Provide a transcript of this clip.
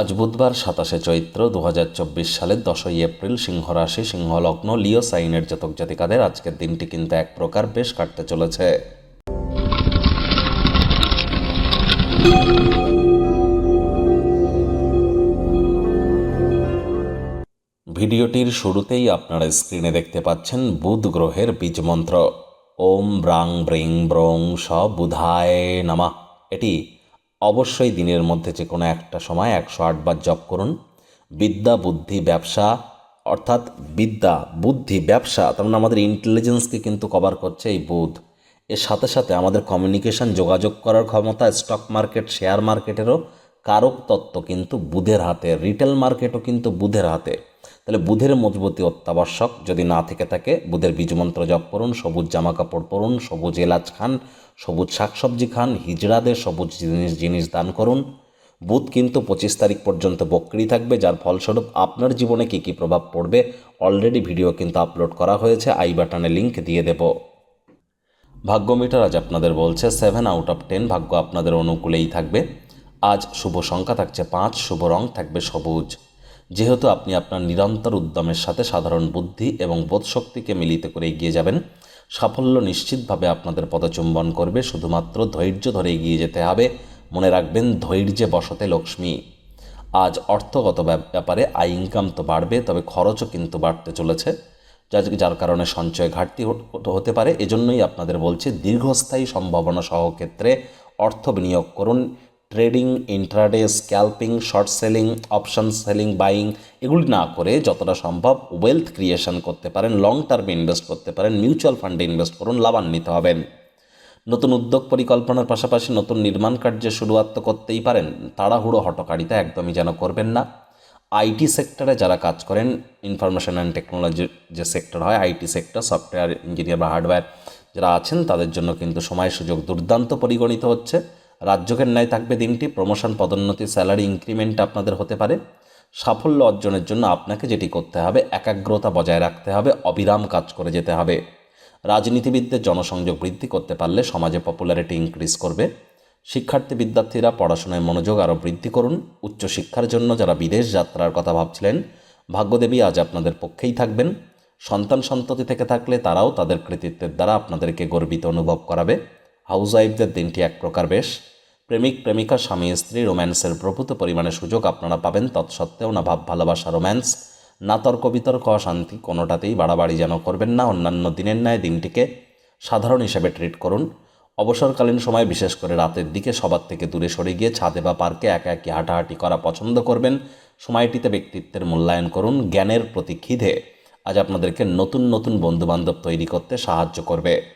আজ বুধবার সাতাশে চৈত্র দু হাজার চব্বিশ সালের দশই এপ্রিল সিংহ রাশি সিংহ লগ্ন লিও সাইনের জাতক জাতিকাদের আজকের দিনটি কিন্তু এক প্রকার বেশ কাটতে চলেছে। ভিডিওটির শুরুতেই আপনারা স্ক্রিনে দেখতে পাচ্ছেন বুধ গ্রহের বীজ মন্ত্র। ওম ব্রাং ব্রিং ব্রং স বুধায় নামা। এটি অবশ্যই দিনের মধ্যে যে কোনো একটা সময় একশো আটবার জপ করুন। বিদ্যা, বুদ্ধি, ব্যবসা, অর্থাৎ বিদ্যা, বুদ্ধি, ব্যবসা, তার মানে আমাদের ইন্টেলিজেন্সকে কিন্তু কভার করছে এই বুধ। এর সাথে সাথে আমাদের কমিউনিকেশন যোগাযোগ করার ক্ষমতা স্টক মার্কেট শেয়ার মার্কেটেরও কারক তত্ত্ব কিন্তু বুধের হাতে রিটেল মার্কেটও কিন্তু বুধের হাতে। তাহলে বুধের মজবুতি অত্যাবশ্যক। যদি না থেকে থাকে, বুধের বীজমন্ত্র জপ করুন, সবুজ জামা কাপড় পরুন, সবুজ এলাচ খান, সবুজ শাকসবজি খান, হিজড়াদের সবুজ জিনিস জিনিস দান করুন। বুধ কিন্তু পঁচিশ তারিখ পর্যন্ত বক্রি থাকবে, যার ফলস্বরূপ আপনার জীবনে কী কী প্রভাব পড়বে অলরেডি ভিডিও কিন্তু আপলোড করা হয়েছে, আই বাটনে লিঙ্ক দিয়ে দেবো। ভাগ্য মিটার আজ আপনাদের বলছে সেভেন আউট অফ টেন ভাগ্য আপনাদের অনুকূলেই থাকবে। আজ শুভ সংখ্যা থাকছে পাঁচ, শুভ রং থাকবে সবুজ। যেহেতু আপনি আপনার নিরন্তর উদ্যমের সাথে সাধারণ বুদ্ধি এবং বোধশক্তিকে মিলিত করে এগিয়ে যাবেন, সাফল্য নিশ্চিতভাবে আপনাদের পদচুম্বন করবে, শুধুমাত্র ধৈর্য ধরে এগিয়ে যেতে হবে। মনে রাখবেন, ধৈর্যে বসতে লক্ষ্মী। আজ অর্থগত ব্যাপ- ব্যাপারে আয় ইনকাম তো বাড়বে, তবে খরচও কিন্তু বাড়তে চলেছে যার কারণে সঞ্চয় ঘাটতি হতে পারে। এজন্যই আপনাদের বলছে, দীর্ঘস্থায়ী সম্ভাবনা সহ ক্ষেত্রে অর্থ বিনিয়োগ করুন। Trading, intraday, scalping, short selling, option selling, buying এগুলি না করে যতটা সম্ভব ওয়েলথ ক্রিয়েশন করতে পারেন, লং টার্মে ইনভেস্ট করতে পারেন, মিউচুয়াল ফান্ডে ইনভেস্ট করুন, লাভান্বিত হবেন। নতুন উদ্যোগ পরিকল্পনার পাশাপাশি নতুন নির্মাণ কার্যে শুরুয়াত করতেই পারেন, তাড়াহুড়ো হটকারিতা একদমই যেন করবেন না। আইটি সেক্টরে যারা কাজ করেন, ইনফরমেশন অ্যান্ড টেকনোলজি যে সেক্টর হয়, আইটি সেক্টর, সফটওয়্যার ইঞ্জিনিয়ার বা হার্ডওয়্যার যারা আছেন, তাদের জন্য কিন্তু সময় সুযোগ দুর্দান্ত পরিগণিত হচ্ছে। রাজ্যকের ন্যায় থাকবে দিনটি। প্রমোশন পদোন্নতি স্যালারি ইনক্রিমেন্ট আপনাদের হতে পারে। সাফল্য অর্জনের জন্য আপনাকে যেটি করতে হবে, একাগ্রতা বজায় রাখতে হবে, অবিরাম কাজ করে যেতে হবে। রাজনীতিবিদদের জনসংযোগ বৃদ্ধি করতে পারলে সমাজে পপুলারিটি ইনক্রিজ করবে। শিক্ষার্থী বিদ্যার্থীরা পড়াশোনায় মনোযোগ আরও বৃদ্ধি করুন। উচ্চশিক্ষার জন্য যারা বিদেশ যাত্রার কথা ভাবছিলেন, ভাগ্যদেবী আজ আপনাদের পক্ষেই থাকবেন। সন্তান সন্ততি থেকে থাকলে তারাও তাদের কৃতিত্বের দ্বারা আপনাদেরকে গর্বিত অনুভব করাবে। হাউস ওয়াইফদের দিনটি এক প্রকার বেশ। প্রেমিক, প্রেমিকা, স্বামী, স্ত্রী রোম্যান্সের প্রভূত পরিমাণে সুযোগ আপনারা পাবেন। তৎসত্ত্বেও না ভাব ভালোবাসা, রোম্যান্স না তর্ক বিতর্ক, অশান্তি কোনোটাতেই বাড়াবাড়ি যেন করবেন না। অন্যান্য দিনের ন্যায় দিনটিকে সাধারণ হিসেবে ট্রিট করুন। অবসরকালীন সময় বিশেষ করে রাতের দিকে সবার থেকে দূরে সরে গিয়ে ছাদে বা পার্কে একা একই হাঁটাহাঁটি করা পছন্দ করবেন। সময়টিতে ব্যক্তিত্বের মূল্যায়ন করুন। জ্ঞানের প্রতি খিদে আজ আপনাদেরকে নতুন নতুন বন্ধুবান্ধব তৈরি করতে সাহায্য করবে।